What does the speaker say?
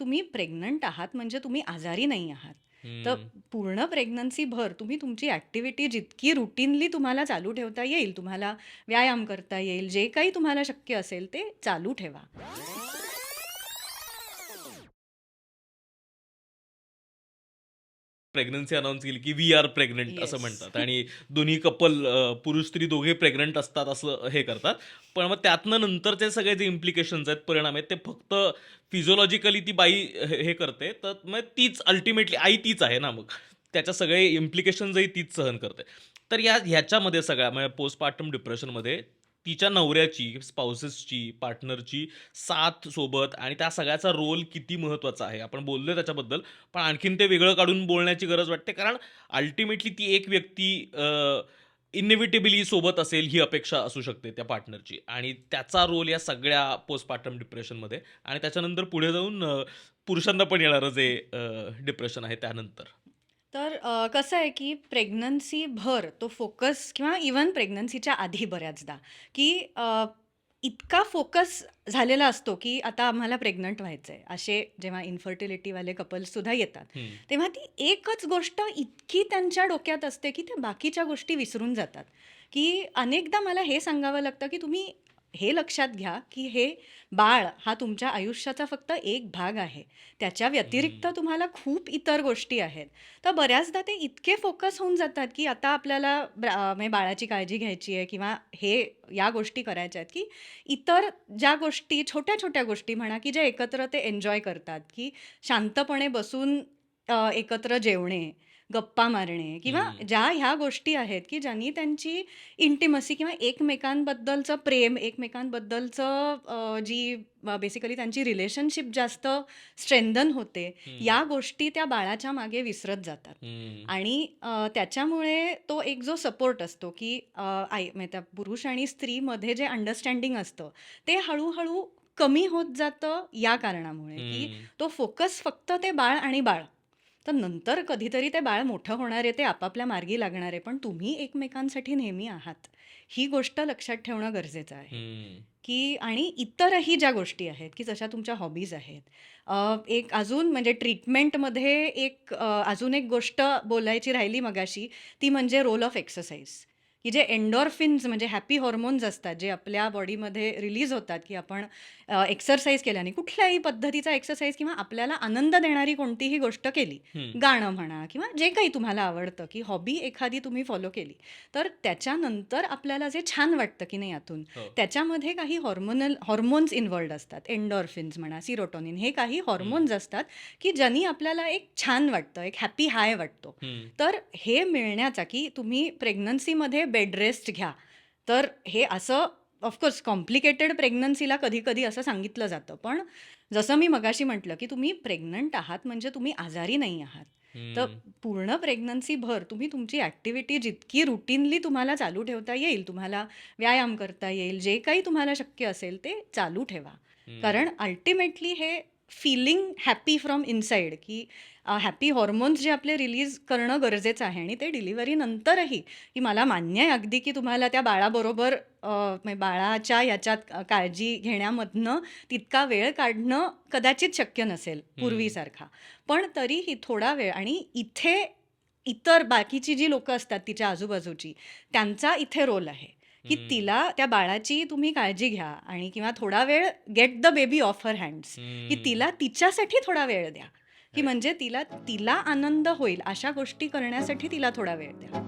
तुम्ही प्रेग्नंट आहात म्हणजे तुम्ही आजारी नाही आहात. तर. पूर्ण प्रेग्नन्सीभर तुम्ही तुमची ॲक्टिव्हिटी जितकी रुटीनली तुम्हाला चालू ठेवता येईल, तुम्हाला व्यायाम करता येईल, जे काही तुम्हाला शक्य असेल ते चालू ठेवा. प्रेग्नन्सी अनाउन्स केली, की वी आर प्रेग्नंट असं. म्हणतात आणि दोन्ही कपल अ, पुरुष-स्त्री दोघे प्रेग्नंट असतात असं हे करतात. पण मग त्यातनं नंतरचे सगळे जे इम्प्लिकेशन्स आहेत, परिणाम आहेत, ते फक्त फिजिओलॉजिकली ती बाई हे हे करते. तर मग तीच अल्टिमेटली आई तीच आहे ना मग. त्याच्या सगळे इम्प्लिकेशन्सही तीच सहन करते. तर या ह्याच्यामध्ये सगळ्या म्हणजे पोस्टपार्टम डिप्रेशनमध्ये तिच्या नवऱ्याची, स्पाउसेसची, पार्टनरची साथ सोबत आणि त्या सगळ्याचा रोल किती महत्त्वाचा आहे. आपण बोललोय त्याच्याबद्दल. पण आणखीन ते वेगळं काढून बोलण्याची गरज वाटते. कारण अल्टिमेटली ती एक व्यक्ती अ, सोबत असेल ही अपेक्षा असू शकते त्या पार्टनरची आणि त्याचा रोल या सगळ्या पोस्टपार्टम डिप्रेशनमध्ये आणि त्याच्यानंतर पुढे जाऊन पुरुषांना पण येणारं जे डिप्रेशन आहे त्यानंतर. तर अ, कसं आहे, की प्रेग्नन्सीभर तो फोकस किंवा इव्हन प्रेग्नन्सीच्या आधी बऱ्याचदा, की अ, इतका फोकस झालेला असतो, की आता आम्हाला प्रेग्नंट व्हायचंय. असे जेव्हा इन्फर्टिलिटीवाले कपल्ससुद्धा येतात. तेव्हा ती एकच गोष्ट इतकी त्यांच्या डोक्यात असते, की ते बाकीच्या गोष्टी विसरून जातात. की अनेकदा मला हे सांगावं लागतं, की तुम्ही हे लक्षात घ्या, की हे बाळ हा तुमच्या आयुष्याचा फक्त एक भाग आहे. त्याच्या व्यतिरिक्त. तुम्हाला खूप इतर गोष्टी आहेत. तर बऱ्याचदा ते इतके फोकस होऊन जातात, की आता आपल्याला ब्रा म्हणजे बाळाची काळजी घ्यायची आहे किंवा हे या गोष्टी करायच्या आहेत, की इतर ज्या गोष्टी छोट्या-छोट्या गोष्टी म्हणा, की ज्या एकत्र ते एन्जॉय करतात, की शांतपणे बसून एकत्र जेवणे, गप्पा मारणे किंवा. ज्या ह्या गोष्टी आहेत, की ज्यांनी त्यांची इंटिमसी किंवा एकमेकांबद्दलचं प्रेम, एकमेकांबद्दलचं जी बेसिकली त्यांची रिलेशनशिप जास्त स्ट्रेंथन होते. या गोष्टी त्या बाळाच्या मागे विसरत जातात. आणि त्याच्यामुळे तो एक जो सपोर्ट असतो, की आई त्या पुरुष आणि स्त्रीमध्ये जे अंडरस्टँडिंग असतं, ते हळू-हळू कमी होत जातं या कारणामुळे, की. तो फोकस फक्त ते बाळ आणि बाळ. तर नंतर कधीतरी ते बाळ मोठं होणार आहे, ते आपापल्या मार्गी लागणार आहे. पण तुम्ही एकमेकांसाठी नेहमी आहात. ही गोष्ट लक्षात ठेवणं गरजेचं आहे. की आणि इतरही ज्या गोष्टी आहेत, की जशा तुमच्या हॉबीज आहेत. एक अजून म्हणजे ट्रीटमेंटमध्ये एक अजून एक गोष्ट बोलायची राहिली मगाशी, ती म्हणजे रोल ऑफ एक्सरसाइज. की जे एंडोर्फिन्स म्हणजे हॅपी हार्मोन्स असतात, जे आपल्या बॉडीमध्ये रिलीज होतात, की आपण एक्सरसाइज केल्याने कुठल्याही पद्धतीचा एक्सरसाइज किंवा आपल्याला आनंद देणारी कोणतीही गोष्ट केली. गाणं म्हणा किंवा जे काही तुम्हाला आवडतं, की हॉबी एखादी तुम्ही फॉलो केली. तर त्याच्यानंतर आपल्याला जे छान वाटतं, की नाही आतून, हो. त्याच्यामध्ये काही हॉर्मोनल हॉर्मोन्स इन्व्हॉल्व्ड असतात. एंडोर्फिन्स म्हणा, सेरोटोनिन हे काही. हॉर्मोन्स असतात, की ज्यांनी आपल्याला एक छान वाटतं, एक हॅपी हाय वाटतो. तर हे मिळण्याचा, की तुम्ही प्रेग्नन्सीमध्ये बेड रेस्ट घ्या. तर हे असं ऑफकोर्स कॉम्प्लिकेटेड प्रेग्नन्सीला कधी-कधी असं सांगितलं जातं. पण जसं मी मगाशी म्हटलं, की तुम्ही प्रेग्नंट आहात म्हणजे तुम्ही आजारी नाही आहात. तर. पूर्ण प्रेग्नन्सीभर तुम्ही तुमची ॲक्टिव्हिटी जितकी रुटीनली तुम्हाला चालू ठेवता येईल, तुम्हाला व्यायाम करता येईल, जे काही तुम्हाला शक्य असेल ते चालू ठेवा. कारण अल्टिमेटली हे फीलिंग हॅपी फ्रॉम इनसाइड, की हॅपी हार्मोन्स जे आपले रिलीज करणं गरजेचं आहे आणि ते डिलिव्हरीनंतरही, की मला मान्य आहे अगदी, की तुम्हाला त्या बाळाबरोबर म्हणजे बाळाच्या याच्यात काळजी घेण्यामधनं तितका वेळ काढणं कदाचित शक्य नसेल. पूर्वीसारखा. पण तरीही थोडा वेळ आणि इथे इतर बाकीची जी लोकं असतात तिच्या आजूबाजूची, त्यांचा इथे रोल आहे, की. तिला त्या बाळाची तुम्ही काळजी घ्या आणि किंवा थोडा वेळ get the baby off her hands, की. तिला तिच्यासाठी थोडा वेळ द्या, की. म्हणजे तिला तिला आनंद होईल अशा गोष्टी करण्यासाठी तिला थोडा वेळ द्या.